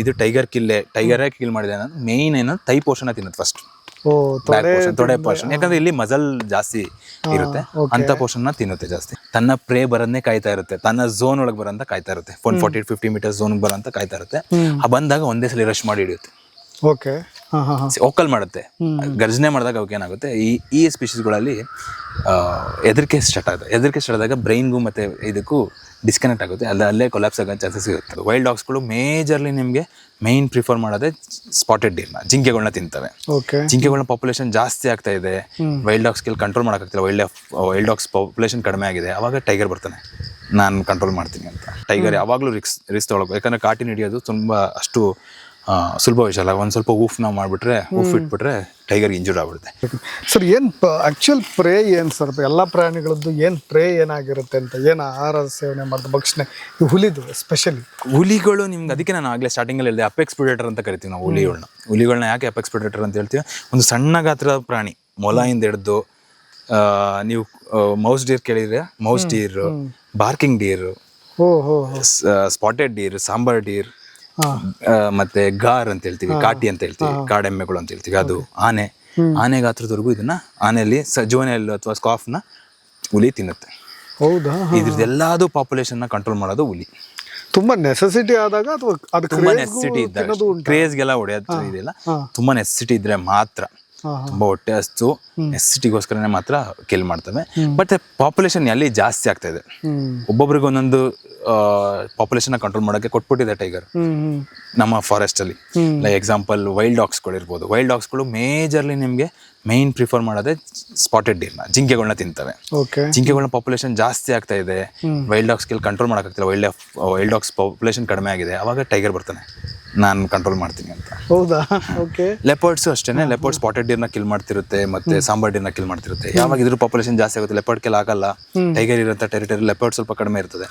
ಇದು ಟೈಗರ್ ಕಿಲ್ಲೆ tiger kill ಮಾಡಿದೆ ನಾನು? ಮೇನ್ ಏನಂದ್ರೆ ತೈ ಪೋರ್ಷನ್ ತಿನ್ನೋದು ಫಸ್ಟ್ ತೊಡೆ ಪೋರ್ಷನ್ ಯಾಕಂದ್ರೆ ಇಲ್ಲಿ ಮಜಲ್ ಜಾಸ್ತಿ ಇರುತ್ತೆ. ಅಂತ ಪೋರ್ಷನ್ ತಿನ್ನುತ್ತೆ ಜಾಸ್ತಿ. ತನ್ನ ಪ್ರೇ ಬರೋದನ್ನೇ ಕಾಯ್ತಾ ಇರುತ್ತೆ. ತನ್ನ ಝೋನ್ ಒಳಗೆ ಬರೋಂತ ಕಾಯ್ತಾ ಇರುತ್ತೆ. One forty fifty metre zone ಬರೋಂತ ಕಾಯ್ತಾ ಇರುತ್ತೆ. ಆ ಬಂದಾಗ ಒಂದೇ ಸಲ ರಶ್ ಮಾಡಿ ಹಿಡಿಯುತ್ತೆ. ಓಕೆ. ಒಕ್ಕಲ್ ಮಾಡುತ್ತೆ. ಗರ್ಜನೆ ಮಾಡಿದಾಗ ಅವಕ್ಕೆ ಏನಾಗುತ್ತೆ? ಈ ಈ ಸ್ಪೀಶೀಸ್ಗಳಲ್ಲಿ ಹೆದರಿಕೆ ಸ್ಟಾರ್ಟ್ ಆಗುತ್ತೆ. ಹೆದರಿಕೆ ಸ್ಟಾರ್ಟ್ ಆದಾಗ ಬ್ರೈನ್ಗೂ ಮತ್ತೆ ಇದಕ್ಕೂ ಡಿಸ್ಕನೆಕ್ಟ್ ಆಗುತ್ತೆ. ಅಲ್ಲ ಅಲ್ಲೇ ಕೊಲಾಪ್ಸ್ ಆಗೋ ಚಾನ್ಸಸ್ ಇರುತ್ತೆ. ವೈಲ್ಡ್ ಡಾಗ್ಸ್ಗಳು ಮೇಜರ್ಲಿ ನಿಮಗೆ ಮೈನ್ ಪ್ರಿಫರ್ ಮಾಡೋದೇ ಸ್ಪಾಟೆಡ್ ಡೀರ್ನ ಜಿಂಕೆಗಳನ್ನ ತಿಂತವೆ. ಓಕೆ ಜಿಂಕೆಗಳನ್ನ ಪಾಪ್ಯುಲೇಷನ್ ಜಾಸ್ತಿ ಆಗ್ತಾ ಇದೆ. ವೈಲ್ಡ್ ಡಾಗ್ಸ್ ಕೆಲ ಕಂಟ್ರೋಲ್ ಮಾಡೋಕ್ಕಾಗ್ತಿಲ್ಲ ವೈಲ್ಡ್ ವೈಲ್ಡ್ ಡಾಗ್ಸ್ ಪಾಪ್ಯುಲೇಷನ್ ಕಡಿಮೆ ಆಗಿದೆ. ಅವಾಗ ಟೈಗರ್ ಬರ್ತಾನೆ. ನಾನು ಕಂಟ್ರೋಲ್ ಮಾಡ್ತೀನಿ ಅಂತ. ಟೈಗರ್ ಯಾವಾಗಲೂ ರಿಕ್ಸ್ ರಿಸ್ಕ್ ತೊಗೊಳ್ಬೇಕು ಯಾಕಂದ್ರೆ ಕಾಟಿನ ಹಿಡಿಯೋದು ತುಂಬ ಅಷ್ಟು ಸುಲಭ ವಿಷಯ ಅಲ್ಲ ಒಂದು ಸ್ವಲ್ಪ ಉಫ್ ನಾವು ಮಾಡಿಬಿಟ್ರೆ ಉಫ್ ಇಟ್ಬಿಟ್ರೆ ಟೈಗರ್ಗೆ ಇಂಜೂರ್ ಆಗ್ಬಿಡುತ್ತೆ. ಸರ್ ಏನು ಆ್ಯಕ್ಚುಲ್ ಪ್ರೇ ಏನು ಸರ್? ಎಲ್ಲ ಪ್ರಾಣಿಗಳದ್ದು ಏನು ಪ್ರೇ ಏನಾಗಿರುತ್ತೆ ಅಂತ ಏನು ಆಹಾರ ಸೇವನೆ ಮಾಡಿದ? ಭಕ್ಷಣ ಈ ಹುಲಿದು ಸ್ಪೆಷಲಿ ಹುಲಿಗಳು ನಿಮ್ಗೆ ಅದಕ್ಕೆ ನಾನು ಆಗಲೇ ಸ್ಟಾರ್ಟಿಂಗಲ್ಲಿ ಹೇಳಿದೆ ಅಪೆಕ್ಸ್ ಪ್ರಿಡೇಟರ್ ಅಂತ ಕರಿತೀವಿ ನಾವು ಹುಲಿಗಳನ್ನ ಹುಲಿಗಳನ್ನ ಯಾಕೆ ಅಪೆಕ್ಸ್ ಪ್ರಿಡೇಟರ್ ಅಂತ ಹೇಳ್ತೀವಿ? ಒಂದು ಸಣ್ಣ ಗಾತ್ರದ ಪ್ರಾಣಿ ಮೊಲಯಿಂದ ಹಿಡಿದು ನೀವು ಮೌಸ್ ಡೀರ್ ಕೇಳಿದ್ರೆ mouse deer barking deer spotted deer sambar deer ಮತ್ತೆ ಗಾರ್ ಅಂತ ಹೇಳ್ತೀವಿ ಕಾಟಿ ಅಂತ ಹೇಳ್ತೀವಿ ಕಾಡೆಮ್ಮೆಗಳು ಅಂತ ಹೇಳ್ತೀವಿ ಅದು ಆನೆ. ಆನೆ ಗಾತ್ರದವರೆಗೂ ಇದನ್ನ ಆನೆಯಲ್ಲಿ ಸಜೋನೆಲ್ ಅಥವಾ ಸ್ಕಾಫ್ನ ಹುಲಿ ತಿನ್ನುತ್ತೆ. ಹೌದಾ? ಇದ್ರದ್ದೆಲ್ಲದು ನ ಕಂಟ್ರೋಲ್ ಮಾಡೋದು ಹುಲಿ. ತುಂಬಾ ನೆಸೆಸಿಟಿ ಆದಾಗ ಅಥವಾ ಅದು ತುಂಬಾ ನೆಸೆಸಿಟಿ ಇದ್ದಾಗ? ಕ್ರೇಜ್ಗೆಲ್ಲ ಹೊಡೆಯೋದು ಇದೆಯಲ್ಲ ತುಂಬಾ ನೆಸೆಸಿಟಿ ಇದ್ರೆ ಮಾತ್ರ. ತುಂಬಾ ಹೊಟ್ಟೆ ಹಸ್ತು ನೆಸೆಸಿಟಿಗೋಸ್ಕರನೇ ಮಾತ್ರ ಕಿಲ್ ಮಾಡ್ತವೆ. ಬಟ್ ಪಾಪ್ಯುಲೇಷನ್ ಎಲ್ಲಿ ಜಾಸ್ತಿ ಆಗ್ತಾ ಇದೆ. ಒಬ್ಬೊಬ್ರಿಗೆ ಒಂದೊಂದು ಪಾಪ್ಯುಲೇಷನ್ ಕಂಟ್ರೋಲ್ ಮಾಡೋಕೆ ಕೊಟ್ಬಿಟ್ಟಿದೆ ಟೈಗರ್ ನಮ್ಮ ಫಾರೆಸ್ಟ್ ಅಲ್ಲಿ. ಲೈಕ್ ಎಕ್ಸಾಂಪಲ್ ವೈಲ್ಡ್ ಡಾಗ್ಸ್ಗಳು ಇರ್ಬೋದು. ವೈಲ್ಡ್ ಡಾಗ್ಸ್ಗಳು ಮೇಜರ್ಲಿ ನಿಮಗೆ ಮೈನ್ ಪ್ರಿಫರ್ ಮಾಡೋದೇ ಸ್ಪಾಟೆಡ್ ಡೀರ್ನ ಜಿಂಕೆಗಳನ್ನ ತಿಂತವೆ. ಜಿಂಕೆಗಳನ್ನ ಪಾಪ್ಯುಲೇಷನ್ ಜಾಸ್ತಿ ಆಗ್ತಾ ಇದೆ. ವೈಲ್ಡ್ ಡಾಗ್ಸ್ ಕಂಟ್ರೋಲ್ ಮಾಡೋಕ್ಕಾಗ್ತಿಲ್ಲ ವೈಲ್ಡ್ ವೈಲ್ಡ್ ಡಾಗ್ಸ್ ಪಾಪ್ಯುಲೇಷನ್ ಕಡಿಮೆ ಆಗಿದೆ. ಅವಾಗ ಟೈಗರ್ ಬರ್ತಾನೆ. ನಾನು ಕಂಟ್ರೋಲ್ ಮಾಡ್ತೀನಿ ಅಂತ. ಹೌದಾ? ಓಕೆ ಲೆಪರ್ಡ್ಸ್ ಅಷ್ಟೇನೆ. ಲೆಪರ್ಡ್ ಸ್ಪಾಟೆಡ್ ಡೀರ್ನ ಕಿಲ್ ಮಾಡ್ತಿರುತ್ತೆ ಮತ್ತೆ ಸಾಂಬಾರ್ ಡೀರ್ನ ಕಿಲ್ ಮಾಡ್ತಿರುತ್ತೆ. ಯಾವಾಗ ಇದ್ರ ಪಾಪ್ಯುಲೇಷನ್ ಜಾಸ್ತಿ ಆಗುತ್ತೆ ಲೆಪರ್ಡ್ ಕಿಲ್ ಆಗಲ್ಲ. ಟೈಗರ್ ಇರುವಂತ ಟೆರಿಟರಿ ಲೆಪರ್ಡ್ ಸ್ವಲ್ಪ ಕಡಿಮೆ ಇರ್ತದೆ.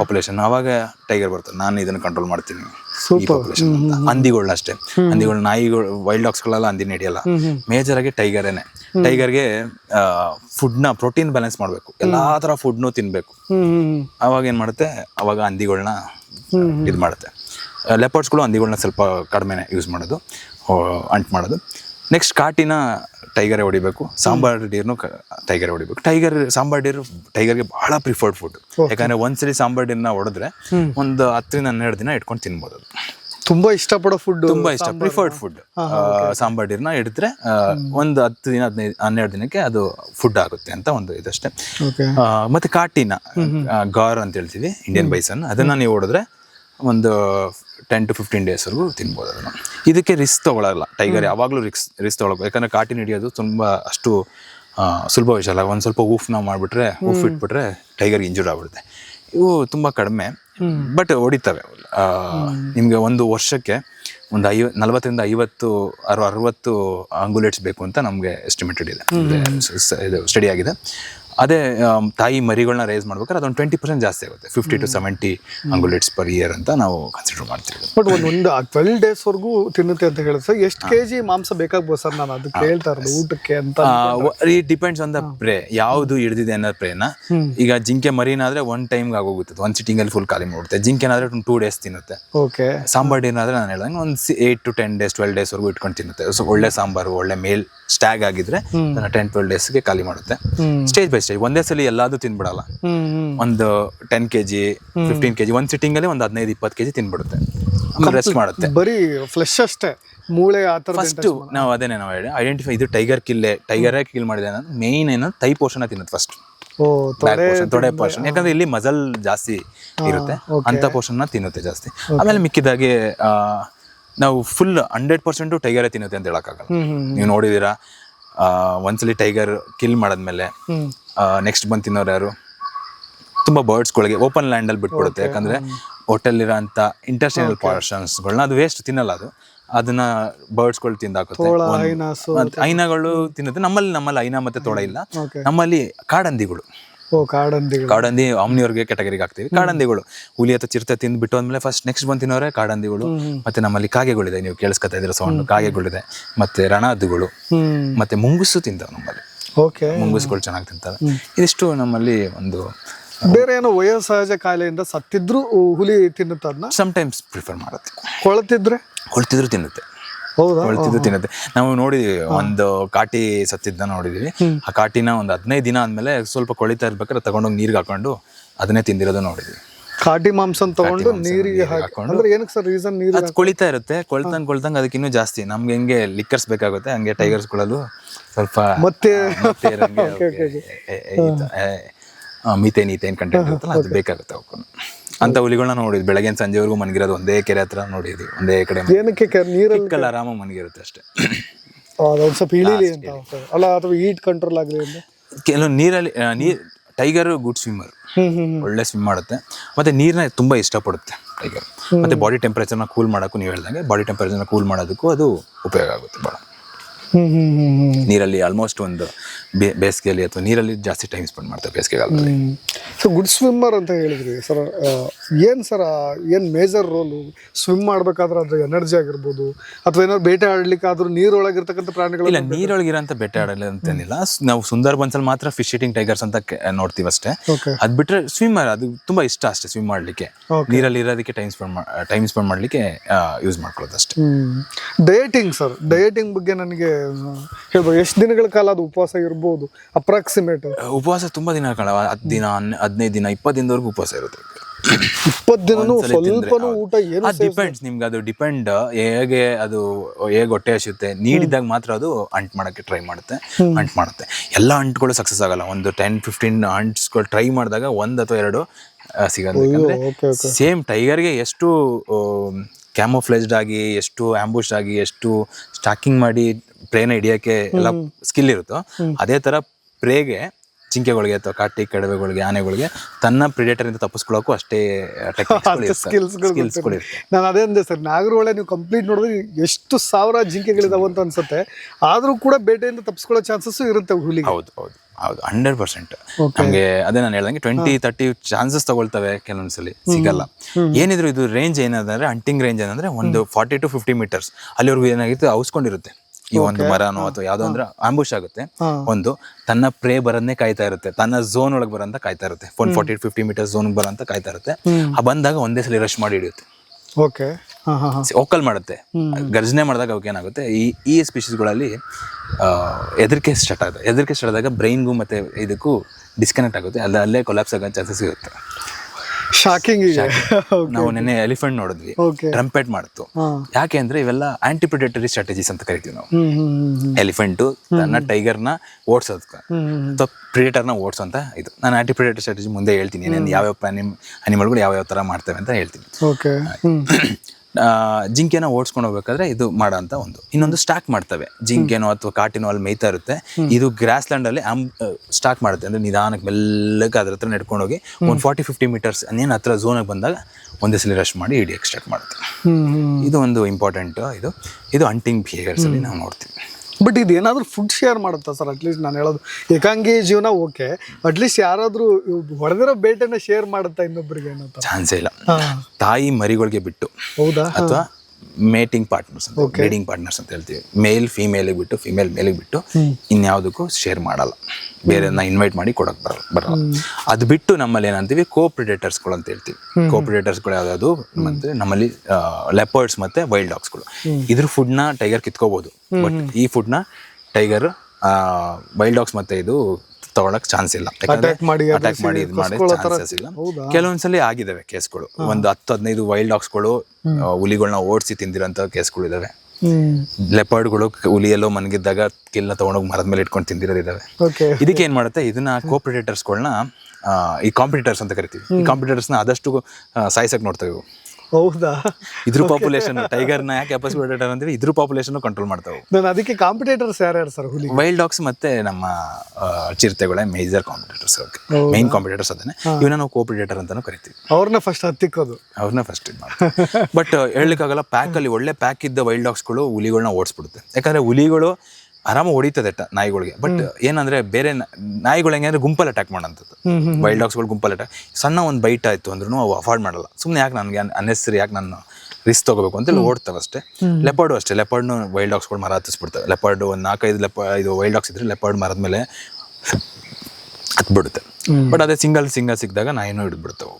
ಪಾಪ್ಯುಲೇಷನ್ ಅವಾಗ ಟೈಗರ್ ಬರ್ತದೆ. ನಾನು ಇದನ್ನ ಕಂಟ್ರೋಲ್ ಮಾಡ್ತೀನಿ ಹಂದಿಗಳನ್ನ ಅಷ್ಟೇ. ಹಂದಿಗಳು ನಾಯಿಗಳು ವೈಲ್ಡ್ ಡಾಗ್ಸ್ಗಳೆಲ್ಲ ಹಂದಿ ನಡೆಯಲ್ಲ. ಮೇಜರ್ ಆಗಿ ಟೈಗರೇನೆ ಟೈಗರ್ಗೆ ಫುಡ್ನ ಪ್ರೋಟೀನ್ ಬ್ಯಾಲೆನ್ಸ್ ಮಾಡಬೇಕು. ಎಲ್ಲಾ ತರ ಫುಡ್ನು ತಿನ್ಬೇಕು. ಅವಾಗ ಏನ್ ಮಾಡುತ್ತೆ? ಅವಾಗ ಹಂದಿಗಳನ್ನ ಇದು ಮಾಡುತ್ತೆ. ಲೆಪರ್ಡ್ಸ್ಗಳು ಹಂದಿಗಳನ್ನ ಸ್ವಲ್ಪ ಕಡಿಮೆನೆ ಯೂಸ್ ಮಾಡೋದು ಅಂಟ್ ಮಾಡೋದು. ನೆಕ್ಸ್ಟ್ ಕಾಟಿನ ಟೈಗರೇ ಹೊಡಿಬೇಕು. ಸಾಂಬಾರ್ ಡೀರ್ನು ಟೈಗರ್ ಹೊಡಿಬೇಕು. ಟೈಗರ್ ಸಾಂಬಾರ್ ಡೀರ್ ಟೈಗರ್ಗೆ ಬಹಳ ಪ್ರಿಫರ್ಡ್ ಫುಡ್ ಯಾಕಂದ್ರೆ ಒಂದ್ಸರಿ ಸಾಂಬಾರ್ ಡೀರ್ನ ಹೊಡೆದ್ರೆ ಒಂದು ಹತ್ತರಿಂದ ಹನ್ನೆರಡು ದಿನ ಇಟ್ಕೊಂಡು ತಿನ್ಬೋದು ಅದು. ತುಂಬಾ ಇಷ್ಟಪಡೋ ಫುಡ್ ತುಂಬಾ ಇಷ್ಟ ಪ್ರಿಫರ್ಡ್ ಫುಡ್ ಸಾಂಬಾರ್ ಡೀರ್ನ ಹಿಡಿದ್ರೆ ಒಂದು ಹತ್ತು ದಿನ ಹದಿನೈದು ಹನ್ನೆರಡು ದಿನಕ್ಕೆ ಅದು ಫುಡ್ ಆಗುತ್ತೆ ಅಂತ ಒಂದು ಇದಷ್ಟೇ. ಮತ್ತೆ ಕಾಟಿನ ಗಾರ್ ಅಂತ ಹೇಳ್ತೀವಿ ಇಂಡಿಯನ್ ಬೈಸನ್ ಅದನ್ನ ನೀವು ಹೊಡೆದ್ರೆ ಒಂದು ಟೆನ್ ಟು ಫಿಫ್ಟೀನ್ ಡೇಸ್ವರೆಗೂ ತಿನ್ಬೋದು ಅದನ್ನು. ಇದಕ್ಕೆ ರಿಸ್ಕ್ ತೊಗೊಳಲ್ಲ. ಟೈಗರ್ ಯಾವಾಗಲೂ ರಿಕ್ಸ್ ರಿಸ್ಕ್ ತೊಗೊಳ್ಬೇಕು ಯಾಕಂದರೆ ಕಾಟಿನ ಹಿಡಿಯೋದು ತುಂಬ ಅಷ್ಟು ಸುಲಭ ವಿಷಯ ಅಲ್ಲ. ಒಂದು ಸ್ವಲ್ಪ ಊಫ್ ನಾವು ಮಾಡಿಬಿಟ್ರೆ ಊಫ್ ಇಟ್ಬಿಟ್ರೆ ಟೈಗರ್ಗೆ ಇಂಜೂರ್ ಆಗ್ಬಿಡುತ್ತೆ. ಇವು ತುಂಬ ಕಡಿಮೆ ಬಟ್ ಹೊಡಿತವೆ. ನಿಮಗೆ ಒಂದು ವರ್ಷಕ್ಕೆ ಒಂದು ಐವ ನಲವತ್ತರಿಂದ ಐವತ್ತು ಅರು ಅರವತ್ತು ಅಂಗುಲೇಟ್ಸ್ ಬೇಕು ಅಂತ ನಮಗೆ ಎಸ್ಟಿಮೇಟೆಡ್ ಇದೆ. ಇದು ಸ್ಟಡಿ ಆಗಿದೆ. ಅದೇ ತಾಯಿ ಮರಿಗಳನ್ನ ರೇಸ್ ಮಾಡ್ಬೇಕಾದ್ರೆ ಅದೊಂದು ಟ್ವೆಂಟಿ ಪರ್ಸೆಂಟ್ ಜಾಸ್ತಿ ಆಗುತ್ತೆ. Fifty to seventy ungulates per year ಅಂತ ನಾವು ಕನ್ಸಿಡರ್ ಮಾಡ್ತೀವಿ. ಬಟ್ ಒಂದು ಒಂದು ಟ್ವೆಲ್ ಡೇಸ್ ವರೆಗೂ ತಿನ್ನುತ್ತೆ ಅಂತ ಹೇಳಿದ್ರೆ ಸರ್ ಎಷ್ಟು ಕೆಜಿ ಮಾಂಸ ಬೇಕಾಗ್ಬೋದು ಸರ್ ನಾನು ಅದು ಕೇಳ್ತಾ ಇರೋದು ಊಟಕ್ಕೆ ಅಂತ ಈ ಡಿಪೆಂಡ್ಸ್ ಆನ್ ದ ಪ್ರೇ ಯಾವುದು ಹಿಡಿದಿದೆ ಅನ್ನೋ ಪ್ರೇನ ಈಗ ಜಿಂಕೆ ಮರಿನಾದ್ರೆ ಒನ್ ಟೈಮ್ಗೆ ಆಗೋಗುತ್ತೆ ಒಂದು ಸಿಟಿಂಗ್ ಅಲ್ಲಿ ಫುಲ್ ಖಾಲಿ ಮಾಡ್ಬಿಡುತ್ತೆ. ಜಿಂಕೆನಾದ್ರೆ ಒಂದು ಟೂ ಡೇಸ್ ತಿನ್ನುತ್ತೆ. ಓಕೆ ಸಾಂಬಾರ್ ಏನಾದ್ರೆ ನಾನು ಹೇಳ್ದಂಗೆ ಒಂದು eight to ten days twelve days ವರೆಗೂ ಇಟ್ಕೊಂಡು ತಿನ್ನುತ್ತೆ. ಸೊ ಒಳ್ಳೆ ಸಾಂಬಾರು ಒಳ್ಳೆ ಮೇಲ್ ಸ್ಟ್ಯಾಗ್ ಆಗಿದ್ರೆ ಟೆನ್ ಟ್ವೆಲ್ ಡೇಸ್ಗೆ ಖಾಲಿ ಮಾಡುತ್ತೆ. ಸ್ಟೇಜ್ ಬೈ ಸ್ಟೇಜ್ ಒಂದೇ ಸಲ ಎಲ್ಲಾದ್ರೂ ತಿನ್ಬಿಡಲ್ಲ. ಒಂದು ten K G fifteen K G ಒಂದು ಸಿಟ್ಟಿಂಗಲ್ಲಿ ಒಂದು ಹದಿನೈದು ಇಪ್ಪತ್ತು ಕೆಜಿ ತಿನ್ಬಿಡುತ್ತೆ. ರೆಸ್ಟ್ ಮಾಡುತ್ತೆ. ಬರೀ ಫ್ಲೆಶ್ ಅಷ್ಟೇ. ಮೂಳೆ ಆ ಥರ ಫಸ್ಟ್ ನಾವು ಅದೇನೇ ನಾವು ಹೇಳಿ ಐಡೆಂಟಿಫೈ ಇದು ಟೈಗರ್ ಕಿಲ್ಲೆ ಟೈಗರೇ ಕಿಲ್ ಮಾಡಿದೆ ಅನ್ನೋದು ಮೇಯ್ನ್ ಏನೋ ತೈ ಪೋರ್ಷನ್ ತಿನ್ನುತ್ತೆ ಫಸ್ಟ್ ತೊಡೆ ಪೋರ್ಷನ್ ಯಾಕಂದ್ರೆ ಇಲ್ಲಿ ಮಜಲ್ ಜಾಸ್ತಿ ಇರುತ್ತೆ. ಅಂತ ಪೋರ್ಷನ್ ತಿನ್ನುತ್ತೆ ಜಾಸ್ತಿ. ಆಮೇಲೆ ಮಿಕ್ಕಿದಾಗೆ ನಾವು ಫುಲ್ ಹಂಡ್ರೆಡ್ ಪರ್ಸೆಂಟ್ ಟೈಗರೇ ತಿನ್ನುತ್ತೆ ಅಂತ ಹೇಳಕ್ಕಾಗಲ್ಲ. ಹ್ಮ್. ನೀವು ನೋಡಿದೀರಾ? ಒಂದ್ಸಲಿ ಟೈಗರ್ ಕಿಲ್ ಮಾಡಾದ್ಮೇಲೆ ನೆಕ್ಸ್ಟ್ ಬಂದು ತಿನ್ನೋರು ಯಾರು? ತುಂಬಾ ಬರ್ಡ್ಸ್ಗಳಿಗೆ ಓಪನ್ ಲ್ಯಾಂಡಲ್ಲಿ ಬಿಟ್ಬಿಡುತ್ತೆ. ಯಾಕಂದ್ರೆ ಹೋಟೆಲಿರೋ ಅಂತ ಇಂಟರ್ಸ್ಟೇನಲ್ ಪಾರ್ಷನ್ಸ್ಗಳನ್ನ ಅದು ವೇಸ್ಟ್ ತಿನ್ನಲ್ಲ ಅದು. ಅದನ್ನ ಬರ್ಡ್ಸ್ಗಳು ತಿಂದಾಕುತ್ತೆ. ಐನಾಗಳು ತಿನ್ನುತ್ತೆ ನಮ್ಮಲ್ಲಿ ನಮ್ಮಲ್ಲಿ ಐನಾ ಮತ್ತೆ ತೋಳ ಇಲ್ಲ. ನಮ್ಮಲ್ಲಿ ಕಾಡಂದಿಗಳು. ಕಾಡಂದಿಗಳು. ಕಾಡಂದಿ ಆಮ್ನಿಯವ್ರಿಗೆ ಕೆಟಗರಿಗೆ ಹಾಕ್ತೀವಿ. ಕಾಡಂದಿಗಳು. ಹುಲಿ ಅಥವಾ ಚಿರತೆ ತಿಂದು ಬಿಟ್ಟು ಅಂದ್ಮೇಲೆ ಫಸ್ಟ್ ನೆಕ್ಸ್ಟ್ ಬಂದು ತಿನ್ನೋರೆ ಕಾಡಂದಿಗಳು ಮತ್ತೆ ನಮ್ಮಲ್ಲಿ ಕಾಗೆಗಳಿದೆ ನೀವು ಕೇಳಿಸ್ಕೊತಾ ಇದ್ರೆ ಸೌಂಡ್ ಕಾಗೆಗಳಿದೆ. ಮತ್ತೆ ರಣಹದ್ದುಗಳು ಮತ್ತೆ ಮುಂಗುಸು ತಿಂತಾವೆ ನಮ್ಮಲ್ಲಿ. ಓಕೆ. ಮುಂಗುಸುಗಳು ಚೆನ್ನಾಗಿ ತಿಂತಾವೆ. ಇದಿಷ್ಟು ನಮ್ಮಲ್ಲಿ ಒಂದು ಬೇರೆ ಏನೋ ವಯೋಸಹಜ ಕಾಯಿಲೆಯಿಂದ ಸತ್ತಿದ್ರು ಹುಲಿ ತಿನ್ನುತ್ತ ಅದನ್ನ ಸಮ್ಟೈಮ್ಸ್ ಪ್ರಿಫರ್ ಮಾಡುತ್ತೆ. ಕೊಳತಿದ್ರೆ? ಕೊಳ್ತಿದ್ರು ತಿನ್ನುತ್ತೆ. ಹೌದಾ? ಕೊಳ್ತಿದ್ರು ತಿನ್ನುತ್ತೆ. ನಾವು ನೋಡಿದೀವಿ ಒಂದು ಕಾಟಿ ಸತ್ತಿದ್ದ ನೋಡಿದೀವಿ. ಆ ಕಾಟಿನ ಒಂದು ಹದಿನೈದು ದಿನ ಆದ್ಮೇಲೆ ಸ್ವಲ್ಪ ಕೊಳಿತಾ ಇರ್ಬೇಕಾದ್ರೆ ತಗೊಂಡೋಗಿ ನೀರ್ಗೆ ಹಾಕೊಂಡು ಅದನ್ನೇ ತಿಂದಿರೋದು ನೋಡಿದ್ವಿ. ಕಾಟಿ ಮಾಂಸನ್ ತಗೊಂಡು ನೀರಿಗೆ ಹಾಕೊಂಡು- ಏನಕ್ಕೆ ಸರ್ ರೀಸನ್ ನೀರು ಅದು ಕೊಳಿತಾ ಇರುತ್ತೆ. ಕೊಳ್ತಂಗ್ ಕೊಳ್ತಂಗ್ ಅದಕ್ಕೆ ಇನ್ನೂ ಜಾಸ್ತಿ. ನಮ್ಗೆ ಹೆಂಗೆ ಲಿಕ್ಕರ್ಸ್ ಬೇಕಾಗುತ್ತೆ ಹಂಗೆ ಟೈಗರ್ಸ್ ಗಳಲ್ಲೂ ಸ್ವಲ್ಪ ಮತ್ತೆ ಮಿತೇನ್ ಮೀಥೇನ್ ಈಥೇನ್ ಕಂಟೆಂಟ್ ಇರುತ್ತಲ್ಲ ಅದು ಬೇಕಾಗುತ್ತೆ ಅವಕ್ಕೂ ಅಂತ ಹುಲಿಗಳನ್ನ ನೋಡಿದ್ವಿ ಬೆಳಗ್ಗೆ ಸಂಜೆವರೆಗೂ ಮನಗಿರೋದು ಒಂದೇ ಕೆರೆ ಹತ್ರ ನೋಡಿದ್ವಿ. ಒಂದೇ ಕಡೆ ಏನಕ್ಕೆ ನೀರಲ್ಲಿ ಆರಾಮ ಮನ್ಗಿರುತ್ತೆ ಅಷ್ಟೇ. ಸ್ವಲ್ಪ ಇಳಿಲಿ ಅಂತ ಅಲ್ಲ ಅಥವಾ ಹೀಟ್ ಕಂಟ್ರೋಲ್ ಆಗಲಿ ಕೆಲವು ನೀರಲ್ಲಿ ನೀರ್ ಟೈಗರ್ ಗುಡ್ ಸ್ವಿಮ್ಮರ್ ಒಳ್ಳೆ ಸ್ವಿಮ್ ಮಾಡುತ್ತೆ. ಮತ್ತೆ ನೀರನ್ನ ತುಂಬಾ ಇಷ್ಟಪಡುತ್ತೆ ಟೈಗರ್ ಮತ್ತೆ ಬಾಡಿ ಟೆಂಪರೇಚರ್ನ ಕೂಲ್ ಮಾಡೋಕ್ಕೂ ನೀವು ಹೇಳ್ದಂಗೆ ಬಾಡಿ ಟೆಂಪರೇಚರ್ನ ಕೂಲ್ ಮಾಡೋದಕ್ಕೂ ಅದು ಉಪಯೋಗ ಆಗುತ್ತೆ ಬಹಳ. ನೀರಲ್ಲಿ ಆಲ್ಮೋಸ್ಟ್ ಒಂದು ಬೇಸಿಗೆಯಲ್ಲಿ ಅಥವಾ ನೀರಲ್ಲಿ ಜಾಸ್ತಿ ಟೈಮ್ ಸ್ಪೆಂಡ್ ಮಾಡ್ತಾರೆ ಬೇಸಿಗೆಗಾಲದಲ್ಲಿ. ಸೊ ಗುಡ್ ಸ್ವಿಮ್ಮರ್ ಅಂತ ಹೇಳಿದ್ರಿ ಸರ್ ಏನು ಸರ್ ಏನು ಮೇಜರ್ ರೋಲು ಸ್ವಿಮ್ ಮಾಡ್ಬೇಕಾದ್ರೆ ಅದ್ರ ಎನರ್ಜಿ ಆಗಿರ್ಬೋದು ಅಥವಾ ಏನಾದ್ರು ಬೇಟೆ ಆಡ್ಲಿಕ್ಕಾದ್ರೂ ನೀರೊಳಗಿರ್ತಕ್ಕಂಥ ಪ್ರಾಣಿಗಳು ಇಲ್ಲ ನೀರೊಳಗಿರೋಂಥ ಬೆಟ್ಟ ಆಡಲ್ಲ ಅಂತೇನಿಲ್ಲ. ನಾವು ಸುಂದರ್ ಬನ್ಸಲ್ಲಿ ಮಾತ್ರ ಫಿಶ್ ಈಟಿಂಗ್ ಟೈಗರ್ಸ್ ಅಂತ ನೋಡ್ತೀವಿ ಅಷ್ಟೇ. ಅದು ಬಿಟ್ಟರೆ ಸ್ವಿಮ್ಮರ್ ಅದು ತುಂಬಾ ಇಷ್ಟ ಅಷ್ಟೇ ಸ್ವಿಮ್ ಮಾಡ್ಲಿಕ್ಕೆ. ನೀರಲ್ಲಿ ಇರೋದಕ್ಕೆ ಟೈಮ್ ಸ್ಪೆಂಡ್ ಟೈಮ್ ಸ್ಪೆಂಡ್ ಮಾಡ್ಲಿಕ್ಕೆ ಯೂಸ್ ಮಾಡ್ಕೊಳ್ಳೋದು ಅಷ್ಟೇ. ಡಯಟಿಂಗ್ ಸರ್ ಡಯಟಿಂಗ್ ಬಗ್ಗೆ ನನಗೆ ಹೇಳ್ಬೋದು ಎಷ್ಟು ದಿನಗಳ ಕಾಲ ಅದು ಉಪವಾಸ ಇರ್ಬೋದು? ಅಪ್ರಾಕ್ಸಿಮೇಟ್ ಉಪವಾಸ ತುಂಬ ದಿನ ಕಾಲ ಹತ್ತು ದಿನ ಹದಿನೈದು ದಿನ ಇಪ್ಪತ್ತು ದಿನದವರೆಗೂ ಉಪವಾಸ ಇರುತ್ತೆ. ಇಪ್ಪತ್ತು ದಿನನೂ ಒಂದ್ಸಲಿ ಸ್ವಲ್ಪನೂ ಊಟ ಏನು ಅದು ಡಿಪೆಂಡ್ಸ್ ನಿಮ್ಗೆ ಅದು ಡಿಪೆಂಡ್ ಹೇಗೆ ಅದು ಹೇಗೆ ಹೊಟ್ಟೆ ಹಸಿಯುತ್ತೆ ನೀಡಿದಾಗ ಮಾತ್ರ ಅದು ಅಂಟ್ ಮಾಡಕ್ಕೆ ಟ್ರೈ ಮಾಡುತ್ತೆ ಅಂಟ್ ಮಾಡುತ್ತೆ. ಎಲ್ಲ ಅಂಟ್ಗಳು ಸಕ್ಸಸ್ ಆಗಲ್ಲ. ಒಂದು ಟೆನ್ ಫಿಫ್ಟೀನ್ ಅಂಟ್ಸ್ಗಳು ಟ್ರೈ ಮಾಡಿದಾಗ ಒಂದ್ ಅಥವಾ ಎರಡು ಸಿಗಲ್ಲ. ಸೇಮ್ ಟೈಗರ್ಗೆ ಎಷ್ಟು ಕ್ಯಾಮೋಫ್ಲೇಜ್ಡ್ ಆಗಿ ಎಷ್ಟು ಆಂಬುಷ್ ಆಗಿ ಎಷ್ಟು ಸ್ಟಾಕಿಂಗ್ ಮಾಡಿ ಪ್ರೇನ ಹಿಡಿಯೋಕ್ಕೆ ಎಲ್ಲ ಸ್ಕಿಲ್ ಇರುತ್ತೋ ಅದೇ ತರ ಪ್ರೇಗೆ ಜಿಂಕೆಗಳಿಗೆ ಅಥವಾ ಕಾಟಿ ಕಡವೆಗಳಿಗೆ ಆನೆಗಳಿಗೆ ತನ್ನ ಪ್ರಿಡೇಟರ್ ಇಂದ ತಪ್ಪಿಸ್ಕೊಳ್ಳೋಕ್ಕೂ ಅಷ್ಟೇ ಸ್ಕಿಲ್ಸ್ಗಳು ಇರ್ತವೆ ನಾನು ಅದೇ ಅಂದೆ ಸರ್ ನಾಗರಹೊಳೆ ನೀವು ಕಂಪ್ಲೀಟ್ ನೋಡಿದ್ರೆ ಎಷ್ಟು ಸಾವಿರ ಜಿಂಕೆಗಳಿದಾವೆ ಅಂತ ಅನ್ಸುತ್ತೆ. ಆದ್ರೂ ಕೂಡ ಬೇಟೆಯಿಂದ ತಪ್ಪಿಸ್ಕೊಳ್ಳೋ ಚಾನ್ಸಸ್ ಇರುತ್ತೆ ಹುಲಿಗೆ. ಹೌದು ಹೌದು ಹೌದು. ಹಂಡ್ರೆಡ್ ಪರ್ಸೆಂಟ್ ನಮಗೆ ಅದೇ ನಾನು ಹೇಳ್ದಂಗೆ ಟ್ವೆಂಟಿ ತರ್ಟಿ ಚಾನ್ಸಸ್ ತಗೊಳ್ತವೆ ಕೆಲವೊಂದ್ಸಲಿ ಸಿಗಲ್ಲ. ಏನಿದ್ರು ಇದು ರೇಂಜ್ ಏನಂದ್ರೆ ಹಂಟಿಂಗ್ ರೇಂಜ್ ಏನಂದ್ರೆ ಒಂದು ಫಾರ್ಟಿ ಟು ಫಿಫ್ಟಿ ಮೀಟರ್ಸ್ ಅಲ್ಲಿವರೆಗೂ ಏನಾಗಿತ್ತು ಔಸ್ಕೊಂಡಿರುತ್ತೆ. ಈ ಒಂದು ಮರನೋ ಅಥವಾ ಯಾವ್ದೋ ಅಂದ್ರೆ ಆಂಬುಷ್ ಆಗುತ್ತೆ. ಒಂದು ತನ್ನ ಪ್ರೇ ಬರೋದನ್ನೇ ಕಾಯ್ತಾ ಇರುತ್ತೆ. ತನ್ನ ಝೋನ್ ಒಳಗೆ ಬರಂತ ಕಾಯ್ತಾ ಇರುತ್ತೆ. One forty fifty metre zone ಬರಂತ ಕಾಯ್ತಾ ಇರುತ್ತೆ. ಆ ಬಂದಾಗ ಒಂದೇ ಸಲ ರಶ್ ಮಾಡಿ ಹಿಡಿಯುತ್ತೆ. ಓಕೆ ಒಕ್ಕಲ್ ಮಾಡುತ್ತೆ. ಗರ್ಜನೆ ಮಾಡಿದಾಗ ಅವಕ್ಕೆ ಏನಾಗುತ್ತೆ? ಈ ಈ ಸ್ಪೀಷೀಸ್ಗಳಲ್ಲಿ ಹೆದರಿಕೆ ಸ್ಟಾರ್ಟ್ ಆಗುತ್ತೆ. ಹೆದರಿಕೆ ಸ್ಟಾರ್ಟ್ ಆದಾಗ ಬ್ರೈನ್ಗೂ ಮತ್ತೆ ಇದಕ್ಕೂ ಡಿಸ್ಕನೆಕ್ಟ್ ಆಗುತ್ತೆ. ಅಲ್ಲ ಅಲ್ಲೇ ಕೊಲಾಪ್ಸ್ ಆಗೋ ಚಾನ್ಸಸ್ ಇರುತ್ತೆ. ಶಾಕಿಂಗ್ ನಾವು ನೆನ್ನೆ ಎಲಿಫೆಂಟ್ ನೋಡಿದ್ವಿ. ಟ್ರಂಪೆಟ್ ಮಾಡ್ತು. ಯಾಕೆ ಅಂದ್ರೆ ಇವೆಲ್ಲ ಆಂಟಿಪ್ರಿಡೇಟರಿ ಸ್ಟ್ರಾಟಜೀಸ್ ಅಂತ ಕರಿತೀವಿ ನಾವು. ಎಲಿಫೆಂಟ್ ಹ್ಮ್ ಟೈಗರ್ನ ತನ್ನ ಓಡಿಸೋದಕ್ಕೆ. ಅಥವಾ ಪ್ರಿಡೇಟರ್ನ ಅಂತ ಇದು. ನಾನು ಆಂಟಿಪ್ರಿಡೇಟರ್ ಸ್ಟ್ರಾಟಜಿ ಮುಂದೆ ಹೇಳ್ತೀನಿ. ಯಾವ ಯಾವ್ಯಾವ ಪ್ರಾಣಿ ಯಾವ ಯಾವ ತರ ಮಾಡ್ತೇವೆ ಅಂತ ಹೇಳ್ತೀನಿ. ಜಿಂಕೆನ ಓಡಿಸ್ಕೊಂಡು ಹೋಗ್ಬೇಕಾದ್ರೆ ಇದು ಮಾಡೋಂಥ ಒಂದು. ಇನ್ನೊಂದು ಸ್ಟಾಕ್ ಮಾಡ್ತವೆ. ಜಿಂಕೆನೋ ಅಥವಾ ಕಾಟಿನೋ ಅಲ್ಲಿ ಮೇಯ್ತಾ ಇರುತ್ತೆ. ಇದು ಗ್ರಾಸ್ ಲ್ಯಾಂಡ್ ಅಲ್ಲಿ ಸ್ಟಾಕ್ ಮಾಡುತ್ತೆ. ಅಂದ್ರೆ ನಿಧಾನಕ್ಕೆ ಮೆಲ್ಲಕ್ಕೆ ಅದ್ರ ಹತ್ರ ನಡ್ಕೊಂಡು ಹೋಗಿ ಒಂದು ಫಾರ್ಟಿ ಫಿಫ್ಟಿ ಮೀಟರ್ಸ್ ಅನ್ನೇನು ಹತ್ರ ಝೋನಿಗೆ ಬಂದಾಗ ಒಂದೇ ಸಲ ರಶ್ ಮಾಡಿ ಹಿಡಿಯಕ್ಕೆ ಸ್ಟಾರ್ಟ್ ಮಾಡುತ್ತೆ. ಇದು ಒಂದು ಇಂಪಾರ್ಟೆಂಟ್ ಇದು ಇದು ಹಂಟಿಂಗ್ ಬಿಹೇವಿಯರ್ಸ್ ಅಲ್ಲಿ ನಾವು ನೋಡ್ತೀವಿ. ಬಟ್ ಇದು ಏನಾದರೂ ಫುಡ್ ಶೇರ್ ಮಾಡುತ್ತಾ ಸರ್ ಅಟ್ಲೀಸ್ಟ್ ನಾನು ಹೇಳೋದು ಏಕಾಂಗಿ ಜೀವನ ಓಕೆ ಅಟ್ಲೀಸ್ಟ್ ಯಾರಾದರೂ ಹೊಡೆದಿರೋ ಬೇಟೆನ ಶೇರ್ ಮಾಡುತ್ತಾ ಇನ್ನೊಬ್ಬರಿಗೆ ಏನಂತ ಚಾನ್ಸೇ ಇಲ್ಲ. ತಾಯಿ ಮರಿಗಳಿಗೆ ಬಿಟ್ಟು. ಹೌದಾ? ಅಥವಾ ಮೇಟಿಂಗ್ ಪಾರ್ಟ್ನರ್ಸ್ ಅಂತ ಬ್ರೀಡಿಂಗ್ ಪಾರ್ಟ್ನರ್ಸ್ ಅಂತ ಹೇಳ್ತೀವಿ. ಮೇಲ್ ಫಿಮೇಲಿಗೆ ಬಿಟ್ಟು ಫಿಮೇಲ್ ಮೇಲಿಗೆ ಬಿಟ್ಟು ಇನ್ಯಾವುದಕ್ಕೂ ಶೇರ್ ಮಾಡಲ್ಲ. ಬೇರೆ ಇನ್ವೈಟ್ ಮಾಡಿ ಕೊಡಕ್ ಬರಲ್ಲ ಬರಲ್ಲ. ಅದು ಬಿಟ್ಟು ನಮ್ಮಲ್ಲಿ ಏನಂತೀವಿ ಕೋಪ್ರಿಡೇಟರ್ಸ್ಗಳು ಪ್ರಿಡೇಟರ್ಸ್ಗಳು ಅಂತ ಹೇಳ್ತೀವಿ. ಕೋಪ್ರಿಡೇಟರ್ಸ್ಗಳು ಯಾವ್ದಾದ್ರು ಮತ್ತೆ ನಮ್ಮಲ್ಲಿ ಲೆಪರ್ಡ್ಸ್ ಮತ್ತೆ ವೈಲ್ಡ್ ಡಾಗ್ಸ್ಗಳು ಇದ್ರ ಫುಡ್ನ ಟೈಗರ್ ಕಿತ್ಕೋಬಹುದು ಬಟ್ ಈ ಫುಡ್ನ ಟೈಗರ್ ವೈಲ್ಡ್ ಡಾಗ್ಸ್ ಮತ್ತೆ ಇದು ತಗೊಳಕ್ ಚಾನ್ಸ್ ಇಲ್ಲ. ಅಟ್ಯಾಕ್ ಮಾಡಿ ಅಟ್ಯಾಕ್ ಮಾಡಿ ಇದು ಮಾಡಿ ಚಾನ್ಸಸ್ ಇಲ್ಲ. ಹೌದಾ? ಕೆಲವೊಂದ್ಸಲಿ ಆಗಿದಾವೆ ಕೇಸ್ಗಳು. ಒಂದು ಹತ್ತು ಹದಿನೈದು ವೈಲ್ಡ್ ಡಾಗ್ಸ್ಗಳು ಹುಲಿಗಳನ್ನ ಓಡಿಸಿ ತಿಂದಿರೋಂಥ ಕೇಸ್ಗಳು ಇದಾವೆ. ಲೆಪರ್ಡ್ಗಳು ಹುಲಿಯಲ್ಲೋ ಮನಗಿದ್ದಾಗ ಕಿಲ್ನ ತಗೊಂಡೋಗಿ ಮರದ ಮೇಲೆ ಇಟ್ಕೊಂಡು ತಿಂದಿರೋದಿದಾವೆ ಇದಕ್ಕೆ ಏನ್ ಮಾಡುತ್ತೆ? ಇದನ್ನ ಕೋಪ್ರಿಡೇಟರ್ಸ್ಗಳನ್ನ ಈ ಕಾಂಪಿಟೇಟರ್ಸ್ ಅಂತ ಕರಿತೀವಿ. ಈ ಕಾಂಪಿಟೇಟರ್ಸ್ನ ಆದಷ್ಟು ಸಾಯಿಸಕ್ಕೆ ಸಾಯ್ಸಕ್ ನೋಡ್ತೇವೆ. ಹೌದಾ? ಇದ್ರ ಪಾಪ್ಯುಲೇಷನ್ನ ಯಾಕೆ ಅಪಸ್ ಪ್ರಿಡೇಟರ್ ಅಂತೀವಿ? ಇದ್ರ ಪಾಪ್ಯುಲೇಷನ್ ಕಂಟ್ರೋಲ್ ಮಾಡ್ತಾವೆ. ನಾನು ಅದಕ್ಕೆ ಕಾಂಪಿಟೇಟರ್ಸ್ ಯಾರ್ಯಾರು ಸರ್ ಹುಲಿ ವೈಲ್ಡ್ ಡಾಗ್ಸ್ ಮತ್ತೆ ನಮ್ಮ ಆ, ಚಿರತೆಗಳೇ ಮೇಜರ್ ಕಾಂಪಿಟೇಟರ್ಸ್ ಮೈನ್ ಕಾಂಪಿಟೇಟರ್ಸ್ ಅದನ್ನ. ಇವನ್ನ ನಾವು ಕೋಪಿಟೇಟರ್ ಅಂತಾನು ಕರಿತೀವಿ. ಅವ್ರನ್ನ ಫಸ್ಟ್ ಹತ್ತಿಕ್ಕೋದು. ಅವ್ರನ್ನ ಫಸ್ಟ್ ಇದು ಮಾಡ್ತಾರೆ ಬಟ್ ಹೇಳಲಿಕ್ಕಾಗಲ್ಲ ಪ್ಯಾಕಲ್ಲಿ ಒಳ್ಳೆ ಪ್ಯಾಕ್ ಇದ್ದ ವೈಲ್ಡ್ ಡಾಗ್ಸ್ಗಳು ಹುಲಿಗಳನ್ನ ಓಡಿಸ್ಬಿಡುತ್ತೆ. ಯಾಕಂದ್ರೆ ಹುಲಿಗಳು ಆರಾಮ ಹೊಡಿತದೆ ನಾಯಿಗಳಿಗೆ. ಬಟ್ ಏನಂದ್ರೆ ಬೇರೆ ನಾಯಿಗಳು ಹೆಂಗೆ ಅಂದ್ರೆ ಗುಂಪಲ್ಲಿ ಅಟ್ಯಾಕ್ ಮಾಡೋಂಥದ್ದು ಡಾಗ್ಸ್ ವೈಲ್ಡ್ ಡಾಗ್ಸ್ಗಳು ಗುಂಪಲ್ಲಿ ಅಟ್ಯಾಕ್ ಸಣ್ಣ ಒಂದು ಬೈಟ್ ಆಯ್ತು ಅಂದ್ರೂ ಅವು ಅಫಾರ್ಡ್ ಮಾಡಲ್ಲ. ಸುಮ್ಮನೆ ಯಾಕೆ ನನಗೆ ಅನ್ನೆಸರಿ ಯಾಕೆ ನಾನು ರಿಸ್ಕ್ ತಗೋಬೇಕು ಅಂತ ಓಡ್ತವೆ ಅಷ್ಟೇ. ಲೆಪರ್ಡು ಅಷ್ಟೇ. ಲೆಪರ್ಡ್ನು ವೈಲ್ಡ್ ಡಾಗ್ಸ್ಗಳು ಮರ ಹತ್ತಿಸ್ಬಿಡ್ತವೆ. ಲೆಪರ್ಡ್ ಒಂದು ನಾಲ್ಕೈದು ಲೆಪ ಇದು ವೈಲ್ಡ್ ಡಾಗ್ಸ್ ಇದ್ರೆ ಲೆಪರ್ಡ್ ಮರದ ಮೇಲೆ ಹತ್ಬಿಡುತ್ತೆ. ಬಟ್ ಅದೇ ಸಿಂಗಲ್ ಸಿಂಗಲ್ ಸಿಕ್ಕಿದಾಗ ನಾಯಿನೂ ಹಿಡಿದ್ಬಿಡ್ತಾವೆ.